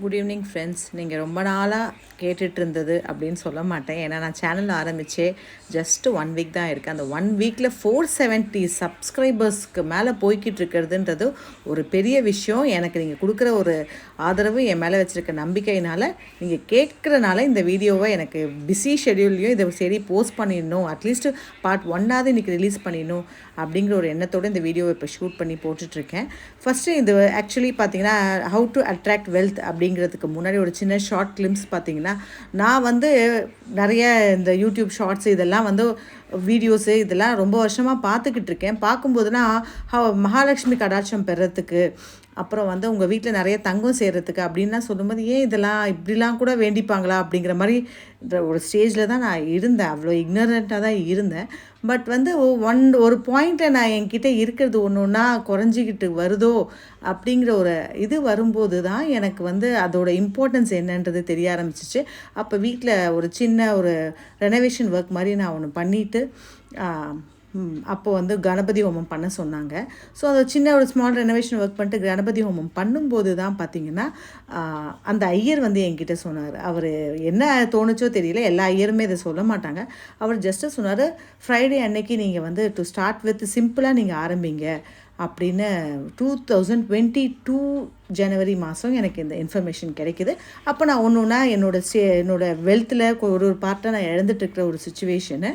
Good evening friends நீங்கள் ரொம்ப நாளாக கேட்டுட்டு இருந்தது அப்படின்னு சொல்ல மாட்டேன். ஏன்னா நான் சேனல் ஆரம்பித்தே ஜஸ்ட் ஒன் வீக் தான் இருக்குது அந்த ஒன் வீக்கில் ஃபோர் செவன்ட்டி சப்ஸ்கிரைபர்ஸ்க்கு மேலே போய்கிட்டு இருக்கிறதுன்றது ஒரு பெரிய விஷயம். எனக்கு நீங்கள் கொடுக்குற ஒரு ஆதரவு என் மேலே வச்சுருக்க நம்பிக்கையினால் நீங்கள் கேட்குறனால இந்த வீடியோவை எனக்கு பிஸி ஷெடியூல்லையும் இதை சரி போஸ்ட் பண்ணிடணும். அட்லீஸ்ட் பார்ட் ஒன்னாவது இன்றைக்கி ரிலீஸ் பண்ணிடணும் அப்படிங்கிற ஒரு எண்ணத்தோடு இந்த வீடியோவை இப்போ ஷூட் பண்ணி போட்டுட்ருக்கேன் ஃபஸ்ட்டு இது ஆக்சுவலி பார்த்தீங்கன்னா ஹவு டு அட்ராக்ட் வெல்த் அப்படிங்கிறதுக்கு முன்னாடி ஒரு சின்ன ஷார்ட் கிளிம்ஸ் பார்த்தீங்கன்னா நான் வந்து நிறைய இந்த யூடியூப் ஷார்ட்ஸ் இதெல்லாம் வந்து வீடியோஸு இதெல்லாம் ரொம்ப வருஷமாக பார்த்துக்கிட்டு இருக்கேன். பார்க்கும்போதுனா மகாலட்சுமி கடாட்சம் பெறத்துக்கு அப்புறம் வந்து உங்கள் வீட்டில் நிறைய தங்கம் செய்கிறதுக்கு அப்படின்லாம் சொல்லும்போது ஏன் இதெல்லாம் இப்படிலாம் கூட வேண்டிப்பாங்களா? அப்படிங்கிற மாதிரி ஒரு ஸ்டேஜில் தான் நான் இருந்தேன். அவ்வளோ இக்னரண்ட்டாக தான் இருந்தேன். பட் வந்து ஒன் ஒரு பாயிண்ட்டில் நான் என்கிட்ட இருக்கிறது ஒன்று ஒன்றா குறைஞ்சிக்கிட்டு வருதோ அப்படிங்கிற ஒரு இது வரும்போது தான் எனக்கு வந்து அதோட இம்பார்ட்டன்ஸ் என்னன்றது தெரிய ஆரம்பிச்சிச்சு. அப்போ வீட்டில் ஒரு சின்ன ஒரு ரெனோவேஷன் ஒர்க் மாதிரி நான் ஒன்று பண்ணிவிட்டு அப்போது வந்து கணபதி ஹோமம் பண்ண சொன்னாங்க. ஸோ அது சின்ன ஒரு ஸ்மால் ரெனோவேஷன் ஒர்க் பண்ணிட்டு கணபதி ஹோமம் பண்ணும்போது தான் பார்த்தீங்கன்னா அந்த ஐயர் வந்து என்கிட்ட சொன்னார். அவர் என்ன தோணுச்சோ தெரியல எல்லா ஐயருமே இதை சொல்ல மாட்டாங்க. அவர் ஜஸ்ட்டு சொன்னார் ஃப்ரைடே அன்னைக்கு நீங்கள் வந்து டு ஸ்டார்ட் வித் சிம்பிளாக நீங்கள் ஆரம்பிங்க. அப்படின்னு டூ தௌசண்ட் டுவெண்ட்டி டூ ஜனவரி மாதம் எனக்கு இந்த இன்ஃபர்மேஷன் கிடைக்கிது. அப்போ நான் ஒன்று ஒன்றா என்னோட சே என்னோட வெல்த்தில் ஒரு ஒரு பார்ட்டை நான் இழந்துட்டுருக்கிற ஒரு சுச்சுவேஷனு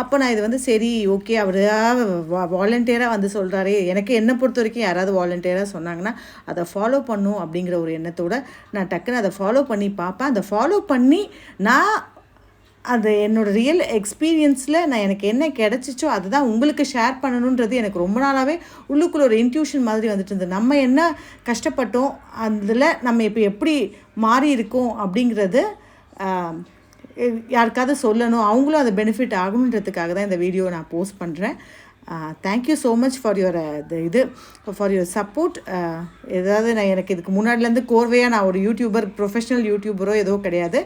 அப்போ நான் இது வந்து சரி ஓகே அவர் வாலண்டியராக வந்து சொல்கிறாரே எனக்கு என்னை பொறுத்த வரைக்கும் யாராவது வாலண்டியராக சொன்னாங்கன்னா அதை ஃபாலோ பண்ணும் அப்படிங்கிற ஒரு எண்ணத்தோடு நான் டக்குன்னு அதை ஃபாலோ பண்ணி பார்ப்பேன். அதை ஃபாலோ பண்ணி நான் அது என்னோட ரியல் எக்ஸ்பீரியன்ஸில் நான் எனக்கு என்ன கிடச்சிச்சோ அதுதான் உங்களுக்கு ஷேர் பண்ணணுன்றது எனக்கு ரொம்ப நாளாகவே உள்ளுக்குள்ள ஒரு இன்ட்யூஷன் மாதிரி வந்துட்டு இருந்தது. நம்ம என்ன கஷ்டப்பட்டோம் அதில் நம்ம இப்போ எப்படி மாறி இருக்கோம் அப்படிங்கிறது யாருக்காவது சொல்லணும். அவங்களும் அதை பெனிஃபிட் ஆகணுன்றதுக்காக தான் இந்த வீடியோ நான் போஸ்ட் பண்ணுறேன் thank you so much for your இது ஃபார் யுவர் சப்போர்ட் ஏதாவது நான் எனக்கு இதுக்கு முன்னாடிலேருந்து கோர்வையாக நான் ஒரு யூடியூபர் ப்ரொஃபஷனல் யூடியூபரோ ஏதோ கிடையாது.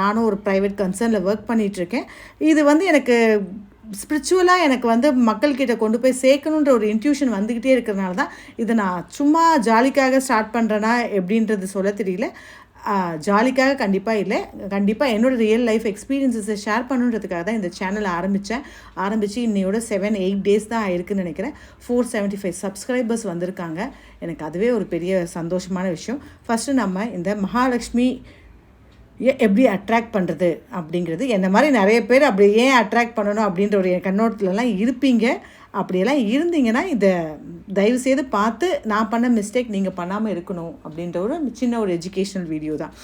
நானும் ஒரு ப்ரைவேட் கன்சர்னில் ஒர்க் பண்ணிகிட்ருக்கேன் இது வந்து எனக்கு ஸ்பிரிச்சுவலாக எனக்கு வந்து மக்கள்கிட்ட கொண்டு போய் சேர்க்கணுன்ற ஒரு இன்ட்யூஷன் வந்துக்கிட்டே இருக்கிறனால தான் இதை நான் சும்மா ஜாலிக்காக ஸ்டார்ட் பண்ணுறேன்னா எப்படின்றது சொல்ல தெரியல. ஜாலிக்காக கண்டிப்பாக இல்லை. கண்டிப்பாக என்னோட ரியல் லைஃப் எக்ஸ்பீரியன்ஸஸை ஷேர் பண்ணுன்றதுக்காக தான் இந்த சேனல் ஆரம்பித்தேன் ஆரம்பித்து இன்னையோட செவன் எயிட் டேஸ் தான் ஆயிருக்குன்னு நினைக்கிறேன். ஃபோர் செவன்ட்டி ஃபைவ் சப்ஸ்கிரைபர்ஸ் வந்திருக்காங்க. எனக்கு அதுவே ஒரு பெரிய சந்தோஷமான விஷயம். ஃபஸ்ட்டு நம்ம இந்த மகாலட்சுமி எப்படி அட்ராக்ட் பண்ணுறது அப்படிங்கிறது என்ன மாதிரி நிறைய பேர் அப்படி ஏன் அட்ராக்ட் பண்ணணும் அப்படின்ற ஒரு கண்ணோட்டத்துலலாம் இருப்பீங்க. அப்படியெல்லாம் இருந்தீங்கன்னா இதை தயவு செய்து பார்த்து நான் பண்ண மிஸ்டேக் நீங்கள் பண்ணாமல் இருக்கணும் அப்படின்ற ஒரு சின்ன ஒரு எஜுகேஷ்னல் வீடியோ தான்.